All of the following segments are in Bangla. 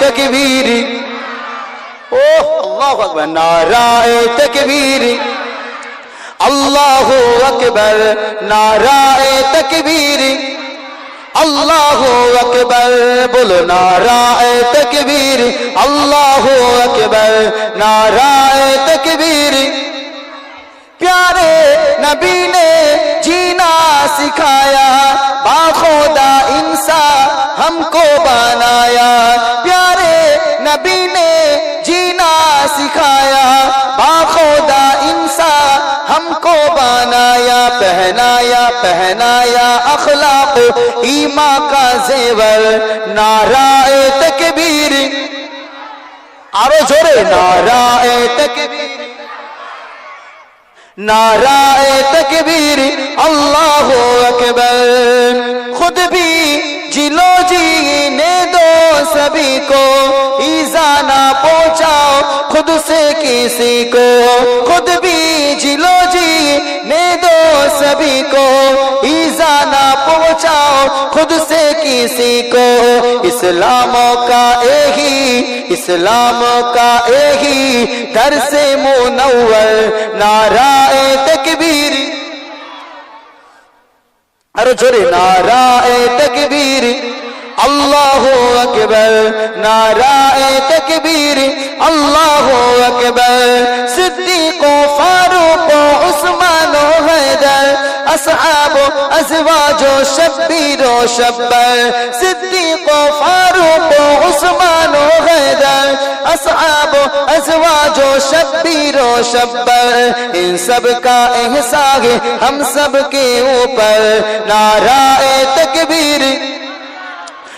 তকবীর ও আল্লাহু আকবার নারায়ে তকবীর আল্লাহু আকবার নারায়ে তকবীর আল্লাহু আকবার বলো নারায়ে তকবীর আল্লাহু আকবার নারায়ে তকবীর प्यारे नबी ने जीना सिखाया बाखुदा नबी ने जीना सिखाया बाखुदा इंसा हमको बनाया पहनाया पहनाया अखलाक ईमा का जेवर नाराए तकबीर আরো জোরে নারায়ে তকবীর नाराए तकबीर अल्लाह अकबर खुद भी जिलो जीने दो सभी को ईजा ना पहुंचाओ, खुद से किसी को, खुद भी जिलो जी, ने दो सभी को ईजा ना पहुंचाओ, खुद से किसी को। इस्लाम का यही इस्लाम का यही दर से मुनवर नाराय तकबीर। अरे जोरे नाराय तकबीर। আল্লাহ আকবর নারায় তকবীর আল্লাহ আকবর সিদ্দিক ফারুক উসমান হায়দার আসহাব ازواج و شبیر و شبر صدیق و فاروق و عثمان و غیدر اصحاب و ازواج و شبیر و شبر ان سب کا احساس ہم سب کے اوپر نعرہ تکبیر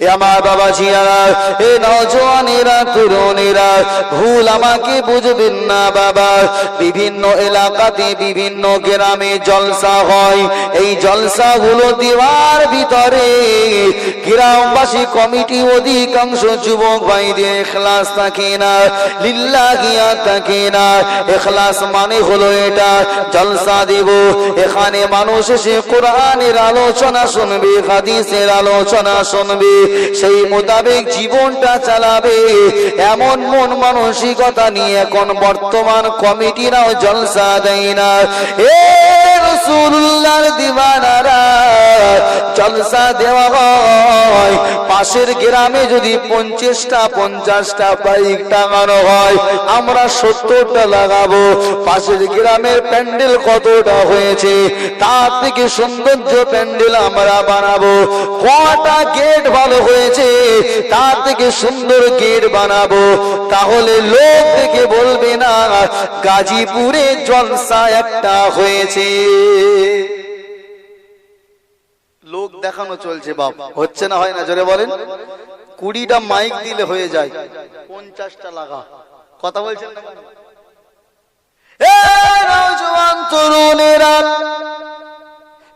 আমার বাবা জিয়ারা, এ নজওয়ানেরা তরুণেরা ভুল আমাকে বুঝবেন না বাবা। বিভিন্ন এলাকাতে, বিভিন্ন গ্রামে জলসা হয়। এই জলসা গুলো দেওয়ার ভিতরে। গ্রামবাসী কমিটি অধিকাংশ যুবক ভাইদের এখলাস থাকে না লিল্লা গিয়া থাকে না। এখলাস মানে হলো এটা, জলসা দেব। এখানে মানুষ এসে কোরআনের আলোচনা শুনবে, হাদিসের আলোচনা শুনবে। সেই মোতাবেক জীবনটা চালাবে। এমন মন মানসিকতা নিয়ে এখন বর্তমান কমিটিরাও জলসা দেয় না। পঞ্চাশটা পঞ্চাশটা বাইক টাঙানো হয়, আমরা সত্তরটা লাগাবো। পাশের গ্রামের প্যান্ডেল কতটা হয়েছে, তার থেকে সৌন্দর্য প্যান্ডেল আমরা বানাবো। কটা গেট ভালো হয়েছে, তার থেকে সুন্দর গেট বানাবো। তাহলে লোক থেকে বলবে না, গাজীপুরে জলসা একটা হয়েছে। লোক দেখানো চলছে বাপ, হচ্ছে না হয় না, জোরে বলেন। কুড়িটা মাইক দিলে হয়ে যায়, পঞ্চাশটা লাগা। কথা বলছেন না নওজোয়ান তরুণেরা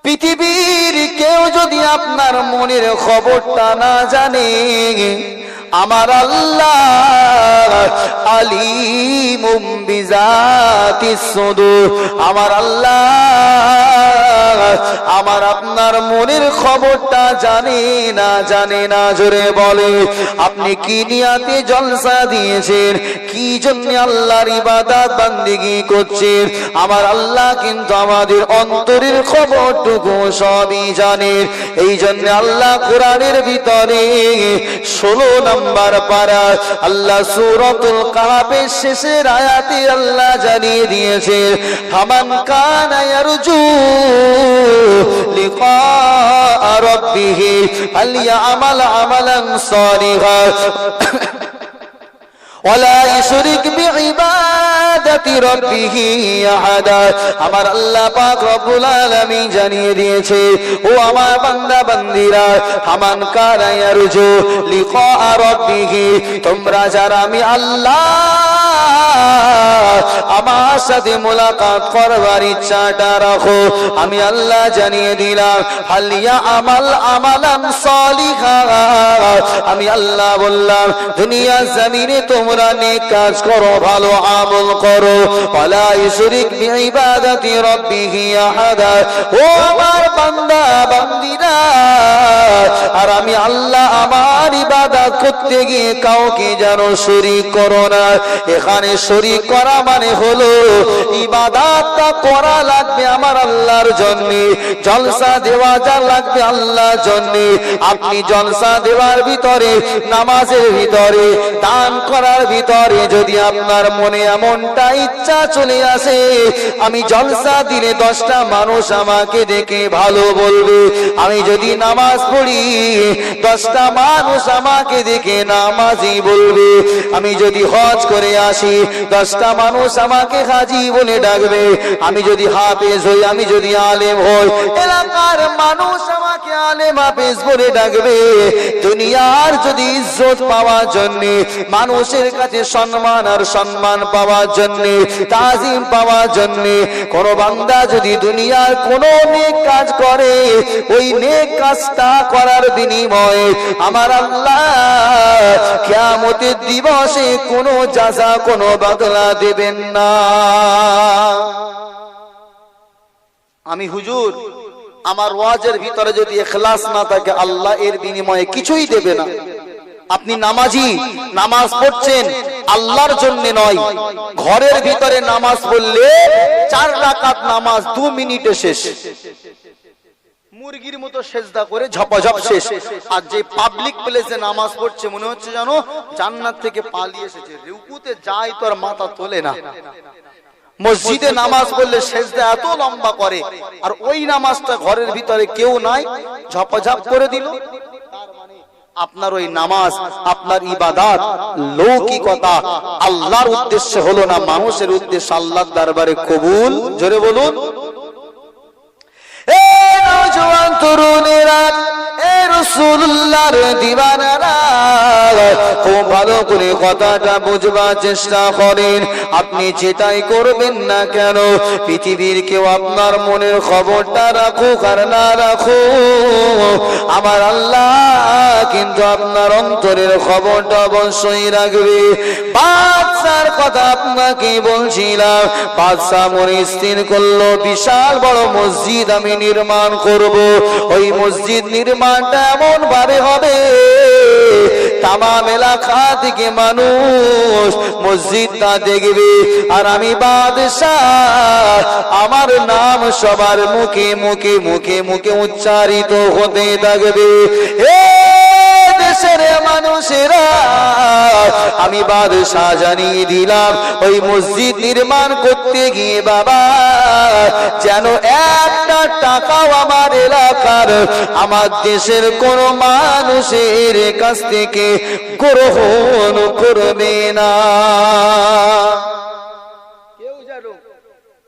পৃথিবীর কেউ যদি আপনার মনের খবরটা না জানে, আমার আল্লাহ আলী মুম্বিজাতি সুদূর। আমার আল্লাহ আমার আপনার মনের খবরটা জানে না জানে না, জোরে বলে। আপনি কি নিয়াতে জলসা দিয়েছেন? কি জন্য আল্লাহর ইবাদত বান্দিগি করছেন? আমার আল্লাহ কিন্তু আমাদের অন্তরের খবরটুকু সবই জানেন এই জন্য আল্লাহ কোরআনের ভিতরে ষোলো নাম্বার পারা আল্লাহ সুরতুল কাহাবের শেষের আয়াতে আল্লাহ জানিয়ে দিয়েছে হামান কানা لقاء ربه فليعمل عملا صالحا ولا يشرك بعباده ইবাদাতি রব্বিহি আহাদা। আমার আল্লাহ পাক রব্বুল আলামিন জানিয়ে দিয়েছে, ও আমার বান্দা হামান তোমরা যারা আমি আল্লাহ আমার সাথে মোলাকাত করবার ইচ্ছাটা রাখো, আমি আল্লাহ জানিয়ে দিলাম হালিয়া আমাল আমি আল্লাহ বললাম দুনিয়া জমিনে তোমরা কাজ করো, ভালো আমল করো করো। আমার আর আমি আল্লাহ আমার করতে গিয়ে কাউকে যেন করো না। এখানে শরীক করা মানে হলো ইবাদতটা করা লাগবে আমার আল্লাহর জন্য, জলসা দেওয়া যা লাগবে আল্লাহর জন্য। আপনি জলসা দেওয়ার ভিতরে, নামাজের ভিতরে, দান করার ভিতরে যদি আপনার মনে এমনটা ইচ্ছা চলে আসে। আমি জলসা দিলে দশটা মানুষ আমাকে দেখে ভালো বলবে। আমি যদি নামাজ পড়ি, দশটা মানুষ আমাকে দেখে নামাজি বলবে। আমি যদি হজ করে আসি, দশটা মানুষ আমাকে হাজি বলে ডাকবে। আমি যদি হাফেজ হই, আমি যদি আলেম হই, এলাকার মানুষ আমাকে আলেম হাফেজ বলে ডাকবে। দুনিয়ার যদি ইজ্জত পাওয়ার জন্য মানুষের কাছে সম্মান আর সম্মান পাওয়ার জন্য তাজিম পাওয়ার জন্য। কোন বান্দা যদি দুনিয়ার কোন নেক কাজ করে, ওই নেক কাজটা করার বিনিময়ে আমার আল্লাহ কিয়ামতের দিবসে কোনো যাজা কোনো বদলা দেবেন না। আমি হুজুর, আমার ওয়াজের ভিতরে যদি এখলাস না থাকে, আল্লাহ এর বিনিময়ে কিছুই দেবে না। আপনি নামাজি, নামাজ পড়ছেন আল্লাহর জন্য নয়। ঘরের ভিতরে নামাজ পড়লে চার রাকাত নামাজ দু মিনিটে শেষ। মুরগির মতো সেজদা করে ঝপাঝপ শেষ। আর যে পাবলিক প্লেসে নামাজ পড়ছে, মনে হচ্ছে জানো জান্নাত থেকে পালিয়ে এসেছে। রুকুতে যায় তো আর মাথা তোলে না। মসজিদে নামাজ পড়লে সেজদা এত লম্বা করে। আর ওই নামাজটা ঘরের ভিতরে কেউ নাই, ঝপাঝপ করে দিল। আপনার ওই নামাজ, আপনার ইবাদাত লৌকিকতা আল্লাহর উদ্দেশ্য হলো না, মানুষের উদ্দেশ্য আল্লাহ দরবারে কবুল? জোরে বলুন। এ নওজোয়ান তরুণেরা এ রাসূলুল্লাহর দিওয়ানারা খুব ভালো করে কথাটা বুঝবার চেষ্টা করেন। আপনি যেটাই করবেন না কেন, পৃথিবীর কেউ আপনার মনের খবরটা রাখুক আর না রাখুক। আমার আল্লাহ কিন্তু আপনার অন্তরের খবরটা অবশ্যই রাখবে। বাদশার কথা আপনাকে বলছিলাম, বাদশাহ মনে স্থির করল, বিশাল বড় মসজিদ আমি নির্মাণ করব। ওই মসজিদ নির্মাণটা এমন ভাবে হবে। তামাম এলাকা থেকে মানুষ মসজিদটা দেখবে। আর আমি বাদশাহ, আমার নাম সবার মুখে মুখে মুখে মুখে উচ্চারিত হতে থাকবে। এ দেশের মানুষেরা আমি জানিয়ে দিলাম ওই মসজিদ নির্মাণ করতে গিয়ে বাবা যেন একটা টাকাও আমার এলাকার আমার দেশের কোন মানুষের কাছ থেকে গ্রহণ করবে না।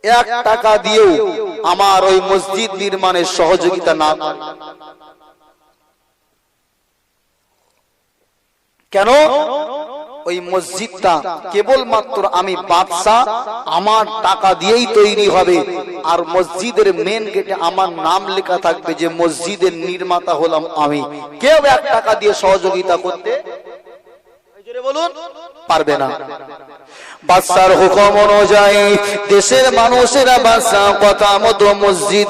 এক টাকা দিয়েও আমার ওই মসজিদ নির্মাণের সহযোগিতা না কেন? ওই মসজিদটা কেবলমাত্র আমি বাদশাহ আমার টাকা দিয়েই তৈরি হবে। আর মসজিদের মেন গেটে আমার নাম লেখা থাকবে যে মসজিদের নির্মাতা হলাম আমি। কেউ এক টাকা দিয়ে সহযোগিতা করতে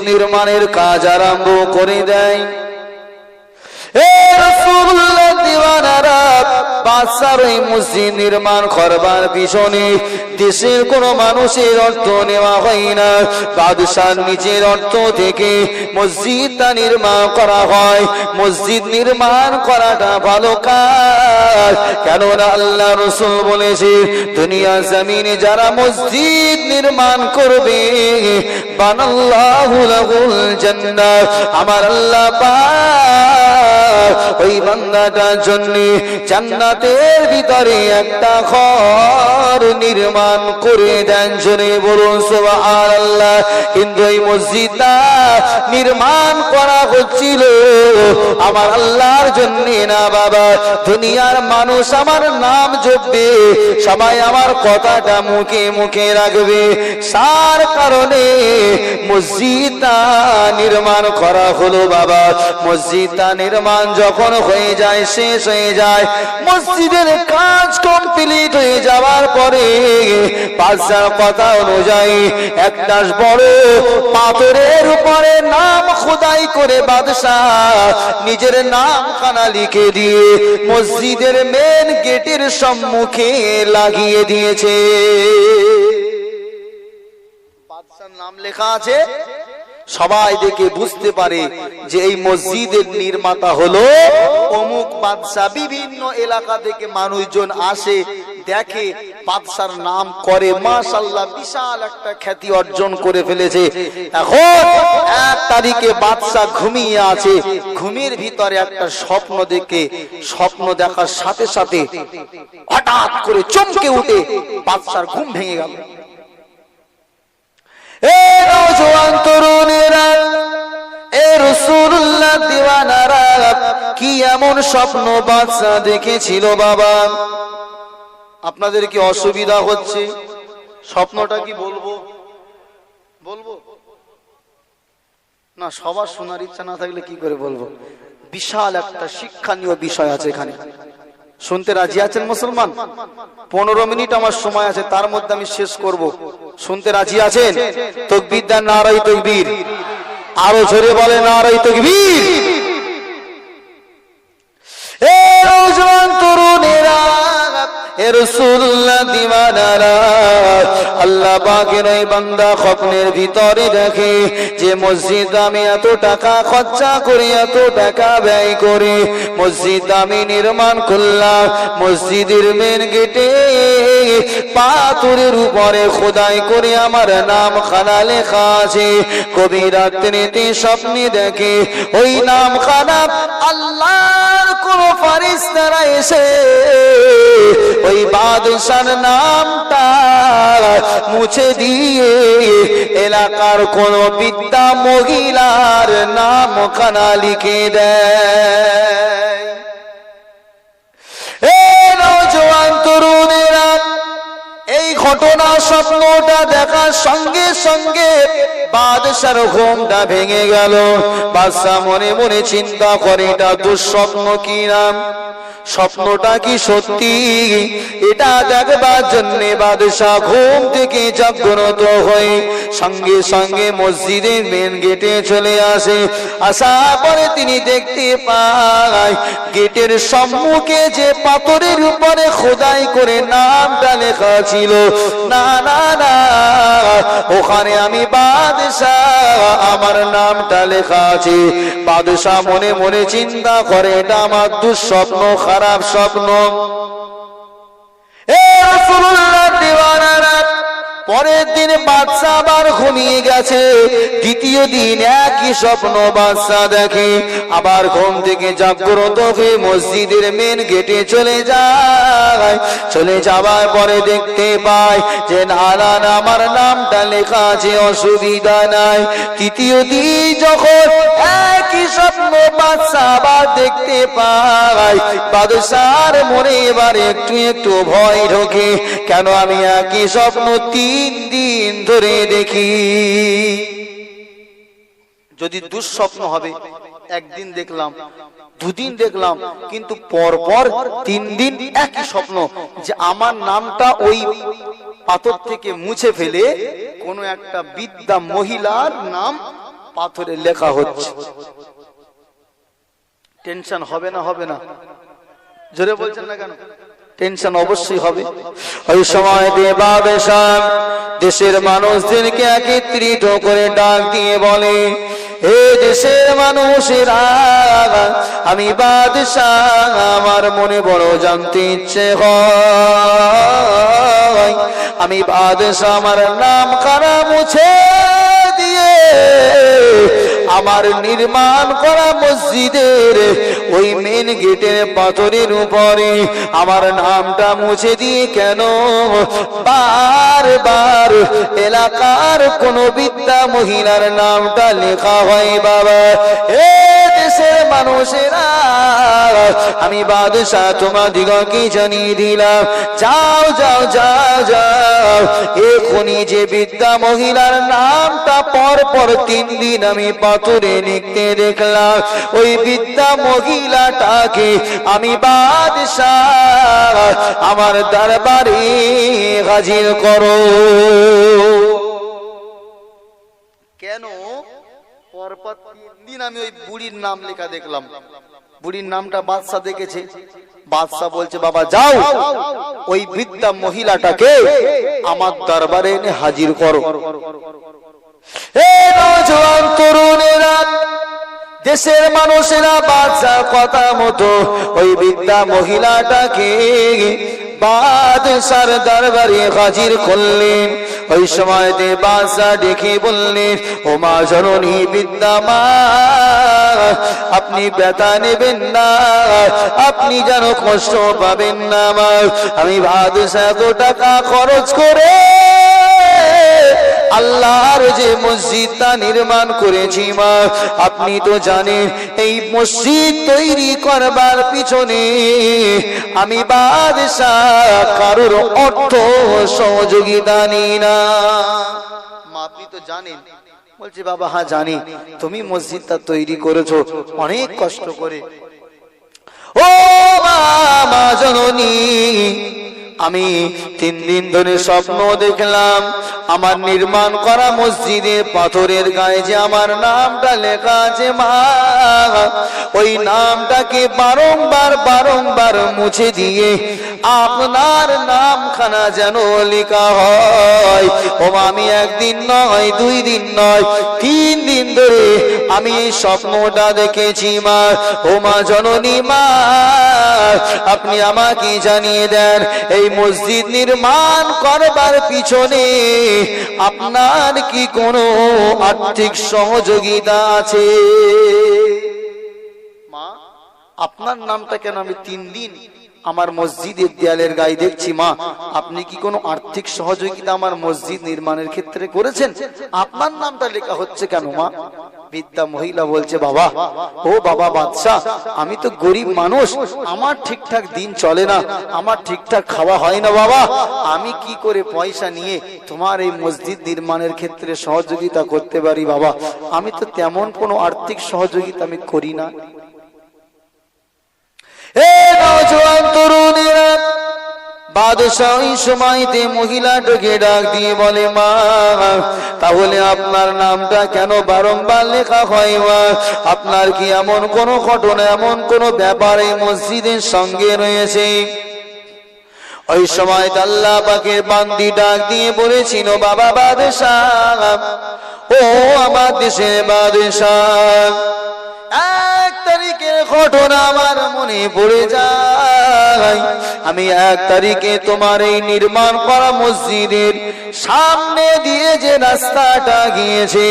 নির্মাণের কাজ আরম্ভ করে দেয়। বাদশার ওই মসজিদ নির্মাণ করবার পিছনে দেশের কোন মানুষের অর্থ নেওয়া হয় না। বাদশার নিজের অর্থ থেকে মসজিদটা নির্মাণ করা হয়। মসজিদ নির্মাণ করাটা ভালো কাজ। কেননা আল্লাহ রসুল বলেছে দুনিয়া জমিনে যারা মসজিদ নির্মাণ করবে, বানাল্লাহু জান্নাত আমার আল্লাহ পাক ওই বান্দাটার জন্য জান্নাতের ভিতরে একটা ঘর নির্মাণ করে দেন জনে বলুন, সুবহানাল্লাহ। কিন্তু এই মসজিদটা নির্মাণ করা হচ্ছিল আমার আল্লাহর জন্য না, বাবা। দুনিয়ার মানুষ আমার নাম জপবে, সবাই আমার কথাটা মুখে মুখে রাখবে। সার কারণে মসজিদটা নির্মাণ করা হলো, বাবা। মসজিদটা নির্মাণ যখন হয়ে যায়, শেষ হয়ে যায়। মসজিদের কাজ কমপ্লিট হয়ে যাওয়ার পরে বাদশার কথা অনুযায়ী একটা বড় পাথরের উপরে নাম খোদাই করে বাদশাহ নিজের নাম খানা লিখে দিয়ে মসজিদের মেন গেটের সম্মুখে লাগিয়ে দিয়েছে। বাদশার নাম লেখা আছে? সবাই দেখে বুঝতে পারে যে এই মসজিদের নির্মাতা হলো অমুক বাদশাহ। বিভিন্ন এলাকা থেকে মানুষজন আসে, দেখে বাদশার নাম করে। মাশাল্লাহ বিশাল একটা খ্যাতি অর্জন করে ফেলেছে। এখন এক তারিখে বাদশাহ ঘুমিয়ে আছে। ঘুমের ভিতরে একটা স্বপ্ন দেখে, স্বপ্ন দেখার সাথে সাথে হঠাৎ করে চমকে উঠে বাদশার ঘুম ভেঙে গেল। এ নওজোয়ান তরুণেরা কি এমন স্বপ্ন বাচ্চা দেখেছিল বাবা? আপনাদের কি অসুবিধা হচ্ছে? স্বপ্নটা কি বলব? বলব? না, সবার শোনার ইচ্ছা না থাকলে কি করে বলব? বিশাল একটা শিক্ষণীয় বিষয় আছে এখানে। শুনতে রাজি আছেন মুসলমান? পনেরো মিনিট আমার সময় আছে, তার মধ্যে আমি শেষ করব। শুনতে রাজি আছেন? তকবির দেন নারাই তকবির। আরও ঝরে বলে নারাই তকবীর। এ তরুণেরা আল্লাহ মসজিদ আমি টাকা খরচা টাকা ব্যয় মসজিদ আমি নির্মাণ মসজিদের গেটে পাথরের উপরে খোদাই করে আমার নাম খানা লেখা আছে। কবি রাত্রিতে স্বপ্নে দেখে ওই নাম খানা আল্লাহর কোন ফারিস্তারা এসে ওই বাদশার নামটা মুছে দিয়ে এলাকার কোন বিদ্যা মহিলার নাম খানা লিখে দেয়। ঘটনা স্বপ্নটা দেখার সঙ্গে সঙ্গে বাদশার ঘুমটা ভেঙে গেল। বাদশা মনে মনে চিন্তা করে, এটা দুঃস্বপ্ন কি নাম স্বপ্নটা কি সত্যি? এটা দেখবার জন্য বাদশাহ ঘুম থেকে জাগ্রত হয়ে সঙ্গে সঙ্গে মসজিদের মেন গেটে চলে আসে। আসা পরে তিনি দেখতে পায় গেটের সম্মুখে যে পাথরের উপরে খোদাই করে নামটা লেখা ছিল। না না না, ওখানে আমি বাদশাহ, আমার নামটা লেখা আছে। বাদশাহ মনে মনে চিন্তা করে, এটা আমার দুঃস্বপ্ন। খারাপ স্বপ্ন। এ রাসূলুল্লাহ পরের দিন বাদশা আবার ঘুমিয়ে গেছে। দ্বিতীয় দিন একই স্বপ্ন বাদশা দেখে। আবার ঘুম থেকে জাগ্রত হয়ে মসজিদের মেন গেটে চলে যায়। চলে যাবার পরে দেখতে পায় যে নালান আমার নামটা লেখা আছে, অসুবিধা নাই। তৃতীয় দিন যখন একই স্বপ্ন বাদশা আবার দেখতে পায়, বাদশার মনে এবার একটু একটু ভয় ঢোকে। কেন আমি একই স্বপ্ন তিন দিন ধরে দেখি। যদি দুঃস্বপ্ন হবে, একদিন দেখলাম, দুদিন দেখলাম, কিন্তু পর পর তিন দিন একই স্বপ্ন যে আমার নামটা ওই পাথর থেকে মুছে ফেলে কোন একটা বিদ্যা মহিলার নাম পাথরে লেখা হচ্ছে। টেনশন হবে না হবে না। জোরে বলছেন না কেন? টেনশন অবশ্যই হবে। ওই সময় দেবাবেশান দেশের মানুষদেরকে একত্রিত করে ডাক দিয়ে বলে, হে দেশের মানুষেরা, আমি বাদশাহ, আমার মনে বড় জানতে ইচ্ছে হয়। আমি বাদশাহ, আমার নাম কারা মুছে দিয়ে আমার নির্মাণ করা মসজিদের ওই মেন গেটের পাথরের উপরে। আমার নামটা মুছে দিয়ে কেন? বারবার এলাকার কোন বিদ্যা মহিলার নামটা লেখা হয় বাবা। এ মানুষেরা। আমি বাদশাহ তোমাদিগকে জানিয়ে দিলাম? যাও যাও যাও যাও। এখনই যে বিদ্যা মহিলার নামটা পর তিন দিন আমি পাথরে লিখতে দেখলাম, ওই বিদ্যা মহিলাটাকে আমি বাদশাহ আমার দরবারে হাজির করো। কেন? পরপর তিন দিন আমি ওই বুড়ির নাম লেখা দেখলাম। বুড়ির নামটা বাদশাহ দেখেছে। বাদশাহ বলছে, বাবা, যাও। ওই বৃদ্ধা মহিলাটাকে আমার দরবারে এনে হাজির করো। তরুণেরা দেশের মানুষেরা বাদশাহ কথা মতো, ওই বৃদ্ধা মহিলাটাকে বাদশার দরবারে হাজির করলেন। ওই সময় দে বাদশাহ ডেকে বললেন, ও মা জননী বিদ্যা মা, আপনি ব্যথা নেবেন না, আপনি যেন কষ্ট পাবেন না মা। আমি বাদশাহ এত টাকা খরচ করে আল্লাহর যে মসজিদটা নির্মাণ করেছি মা। আপনি তো জানেন, এই মসজিদ তৈরি করবার পিছনে আমি বাদশাহ কারোর অর্থ সহযোগিতা নিই না। মা, আপনি তো জানেন। বলছি, বাবা হ্যাঁ জানি। তুমি মসজিদটা তৈরি করেছ অনেক কষ্ট করে। ও মা জননী আমি তিন দিন ধরে স্বপ্ন দেখলাম, আমার নির্মাণ করা মসজিদে পাথরের গায়ে যে আমার নামটা লেখা আছে, মা। ওই নামটাকে বারংবার বারংবার মুছে দিয়ে আপনার নামখানা যেন লেখা হয়। ও আমি একদিন নয়, দুই দিন নয়, তিন দিন ধরে আমি এই স্বপ্নটা দেখেছি, মা। ও মা, জননী মা, আপনি আমাকে জানিয়ে দেন, এই মসজিদ নির্মাণ করবার পিছনে আপনার কি কোনো আর্থিক সহযোগিতা আছে? মা, আপনার নামটা কেন আমি তিন দিন আমার মসজিদের দেয়ালের গায়ে দেখছি মা, আপনি কি কোনো আর্থিক সহযোগিতা আমার মসজিদ নির্মাণের ক্ষেত্রে করেছেন? আপনার নামটা লেখা হচ্ছে কেন মা? বিদ্যা মহিলা বলছে, বাবা, ও বাবা বাদশাহ, আমি তো গরিব মানুষ, আমার ঠিকঠাক দিন চলে না, আমার ঠিকঠাক খাওয়া হয় না বাবা। আমি কি করে পয়সা নিয়ে তোমার এই মসজিদ নির্মাণের ক্ষেত্রে সহযোগিতা করতে পারি বাবা? আমি তো তেমন কোনো আর্থিক সহযোগিতা আমি করি না। এ ওই সময়তে মহিলাটাকে ডাক দিয়ে বলে, মা, তাহলে আপনার নামটা কেন বারংবার লেখা হয়, মা? আপনার কি এমন কোন ঘটনা, এমন কোন ব্যাপার মসজিদের সঙ্গে রয়েছে? ওই সময় আল্লাহ পাকের বান্দি ডাক দিয়ে বলেছিল, বাবা বাদশাহ, ও আমার দেশে বাদশাহ এক তারিখের ঘটনা আমার মনে পড়ে যায়। আমি এক তারিখে তোমার এই নির্মাণ করা মসজিদের সামনে দিয়ে যে রাস্তাটা গিয়েছে,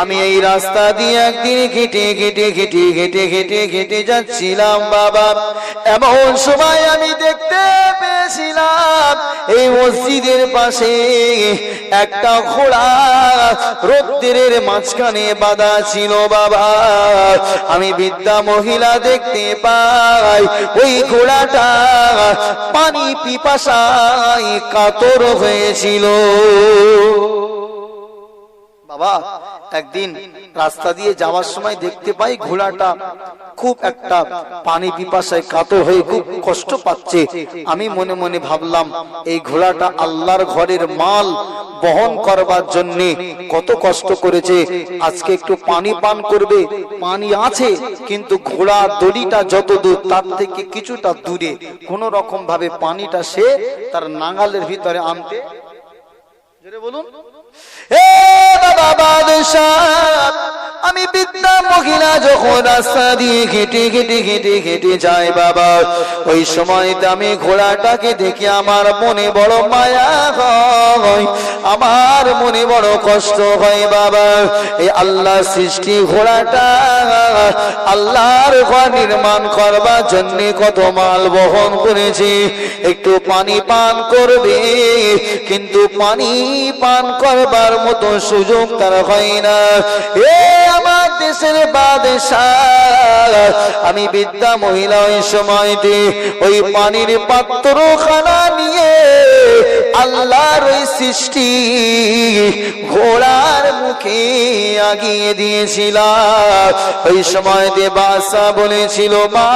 আমি এই রাস্তা দিয়ে একদিন হেঁটে হেঁটে হেঁটে ঘেটে হেঁটে হেঁটে যাচ্ছিলাম বাবা। এমন সময় আমি দেখতে পেয়েছিলাম এই মসজিদের পাশে একটা ঘোড়া রোদ্রের মাঝখানে বাঁধা ছিল বাবা। আমি বিদ্যা মহিলা দেখতে পাই। ওই ঘোড়াটা পানি পিপাসায় কাতর হয়েছিল। বাবা একদিন রাস্তা দিয়ে যাওয়ার সময় দেখতে পাই ঘোড়াটা খুব একটা পানি পিপাসায় কাতর হয়ে খুব কষ্ট পাচ্ছে। আমি মনে মনে ভাবলাম, এই ঘোড়াটা আল্লাহর ঘরের মাল বহন করবার জন্য কত কষ্ট করেছে। আজকে একটু পানি পান করবে। পানি আছে, কিন্তু ঘোড়া দড়িটা যত দূর তার থেকে কিছুটা দূরে। কোন রকম ভাবে পানিটা সে তার নাঙালের ভিতরে আনতে বলুন। এ বাবা বাদশাহ আমি বিদ্যা মহিলা যখন রাস্তা দিয়ে হেঁটে হেঁটে হেঁটে হেঁটে যাই বাবা, ওই সময়তে আমি ঘোড়াটাকে দেখে আমার মনে বড় মায়া হয়, আমার মনে বড় কষ্ট হয় বাবা। এই আল্লাহ সৃষ্টি ঘোড়াটা, আল্লাহর ঘর নির্মাণ করবার জন্যে কত মাল বহন করেছে। একটু পানি পান করবে, কিন্তু পানি পান করবার মতো সুযোগ তার হয় না। এ আমার দেশের বাদশাহ। আমি বিদ্যা মহিলা ওই সময়টি ওই পানির পাত্রখানা নিয়ে আল্লাহর ওই সৃষ্টি ঘোড়ার মুখে আগিয়ে দিয়েছিলাম। ওই সময় দেবাসা বলেছিল, মা